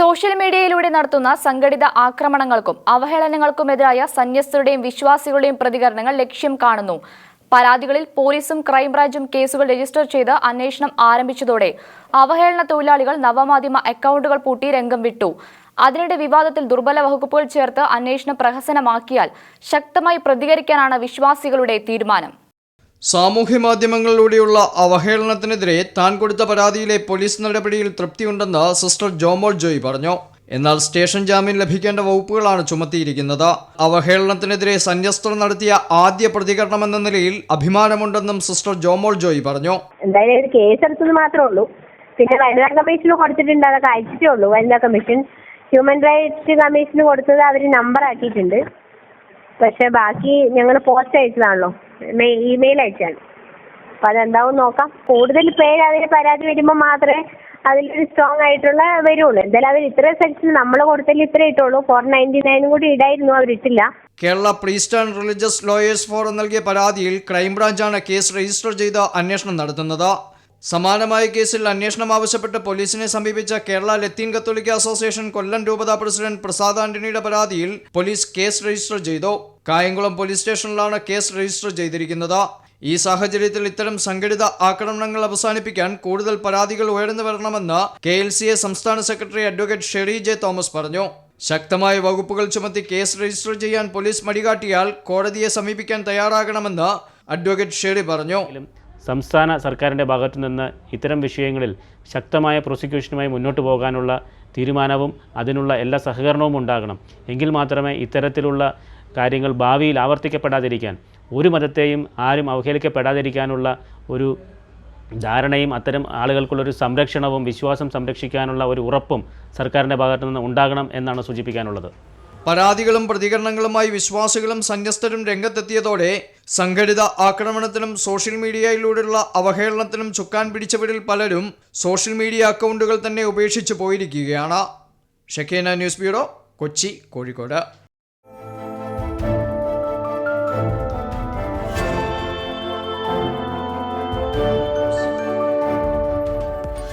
Social മീഡിയയിലൂടെ നടത്തുന്ന സംഘടിത ആക്രമണങ്ങൾക്കും അവഹേളനങ്ങൾക്കുമെതിരായ സന്യസ്തരുടെയും വിശ്വാസികളുടെയും പ്രതികരണങ്ങൾ ലക്ഷ്യം കാണുന്നു. പരാതികളിൽ പോലീസും ക്രൈംബ്രാഞ്ചും കേസുകൾ രജിസ്റ്റർ ചെയ്ത് അന്വേഷണം ആരംഭിച്ചതോടെ അവഹേളന തൊഴിലാളികൾ നവമാധ്യമ അക്കൗണ്ടുകൾ പൂട്ടി രംഗം വിട്ടു. അതിനിടെ വിവാദത്തിൽ ദുർബല വകുപ്പുകൾ ചേർത്ത് അന്വേഷണം പ്രഹസനമാക്കിയാൽ ശക്തമായി പ്രതികരിക്കാനാണ് വിശ്വാസികളുടെ തീരുമാനം. സാമൂഹ്യ മാധ്യമങ്ങളിലൂടെയുള്ള അവഹേളനത്തിനെതിരെ താൻ കൊടുത്ത പരാതിയിലെ പോലീസ് നടപടിയിൽ തൃപ്തിയുണ്ടെന്ന് സിസ്റ്റർ ജോമോൾ ജോയ് പറഞ്ഞു. എന്നാൽ സ്റ്റേഷൻ ജാമ്യം ലഭിക്കേണ്ട വകുപ്പുകളാണ് ചുമത്തിയിരിക്കുന്നത്. അവഹേളനത്തിനെതിരെ സന്യസ്തർ നടത്തിയ ആദ്യ പ്രതികരണം എന്ന നിലയിൽ അഭിമാനമുണ്ടെന്നും സിസ്റ്റർ ജോമോൾ ജോയ് പറഞ്ഞു. കമ്മീഷൻ ഹ്യൂമൻ റൈറ്റ്സ് കമ്മീഷന് കൊടുത്തത് അവർ നമ്പർ ആക്കിയിട്ടുണ്ട്. പക്ഷെ ബാക്കി ഞങ്ങൾ പോസ്റ്റ് അയച്ചതാണല്ലോ. ഇമെയിൽ അയച്ചാണ് അപ്പൊ അതെന്താവും നോക്കാം. കൂടുതൽ പേര് അതിന് പരാതി വരുമ്പോൾ മാത്രമേ അതിലൊരു സ്ട്രോങ് ആയിട്ടുള്ള വരുള്ളൂ. എന്തായാലും അവർ ഇത്ര സെക്ഷൻ നമ്മൾ കൊടുത്തതിൽ ഇത്രേ ഇട്ടുള്ളൂ. ഫോർ നയന്റി നയനും കൂടി ഇടായിരുന്നു അവരിട്ടില്ല. Kerala priest and religious lawyers forum നൽകിയ പരാതിയിൽ ക്രൈംബ്രാഞ്ചാണ് കേസ് രജിസ്റ്റർ ചെയ്ത് അന്വേഷണം നടത്തുന്നത്. സമാനമായ കേസിൽ അന്വേഷണം ആവശ്യപ്പെട്ട് പോലീസിനെ സമീപിച്ച കേരള ലത്തീൻ കത്തോലിക്ക അസോസിയേഷൻ കൊല്ലം രൂപതാ പ്രസിഡന്റ് പ്രസാദ് ആന്റണിയുടെ പരാതിയിൽ പോലീസ് കേസ് രജിസ്റ്റർ ചെയ്തു. കായംകുളം പോലീസ് സ്റ്റേഷനിലാണ് കേസ് രജിസ്റ്റർ ചെയ്തിരിക്കുന്നത്. ഈ സാഹചര്യത്തിൽ ഇത്തരം സംഘടിത ആക്രമണങ്ങൾ അവസാനിപ്പിക്കാൻ കൂടുതൽ പരാതികൾ ഉയർന്നു വരണമെന്ന് കെ എൽ സി എ സംസ്ഥാന secretary advocate Sherry J Thomas പറഞ്ഞു. ശക്തമായ വകുപ്പുകൾ ചുമത്തി കേസ് രജിസ്റ്റർ ചെയ്യാൻ പോലീസ് മടികാട്ടിയാൽ കോടതിയെ സമീപിക്കാൻ തയ്യാറാകണമെന്ന് അഡ്വക്കേറ്റ് ഷെറി പറഞ്ഞു. സംസ്ഥാന സർക്കാരിന്റെ ഭാഗത്തു നിന്ന് ഇത്തരം വിഷയങ്ങളിൽ ശക്തമായ പ്രോസിക്യൂഷനുമായി മുന്നോട്ട് പോകാനുള്ള തീരുമാനവും അതിനുള്ള എല്ലാ സഹകരണവും ഉണ്ടാകണം. എങ്കിൽ മാത്രമേ ഇത്തരത്തിലുള്ള കാര്യങ്ങൾ ഭാവിയിൽ ആവർത്തിക്കപ്പെടാതിരിക്കാൻ ഒരു മതത്തെയും ആരും അവഹേളിക്കപ്പെടാതിരിക്കാനുള്ള ഒരു ധാരണയും അത്തരം ആളുകൾക്കുള്ളൊരു സംരക്ഷണവും വിശ്വാസം സംരക്ഷിക്കാനുള്ള ഒരു ഉറപ്പും സർക്കാരിന്റെ ഭാഗത്തു നിന്ന് ഉണ്ടാകണം എന്നാണ് സൂചിപ്പിക്കാനുള്ളത്. പരാതികളും പ്രതികരണങ്ങളുമായി വിശ്വാസികളും സന്യസ്തരും രംഗത്തെത്തിയതോടെ സംഘടിത ആക്രമണത്തിനും സോഷ്യൽ മീഡിയയിലൂടെയുള്ള അവഹേളനത്തിനും ചുക്കാൻ പിടിച്ചവരിൽ പലരും സോഷ്യൽ മീഡിയ അക്കൗണ്ടുകൾ തന്നെ ഉപേക്ഷിച്ചു പോയിരിക്കുകയാണ്. Shekinah news bureau Kochi Kozhikode.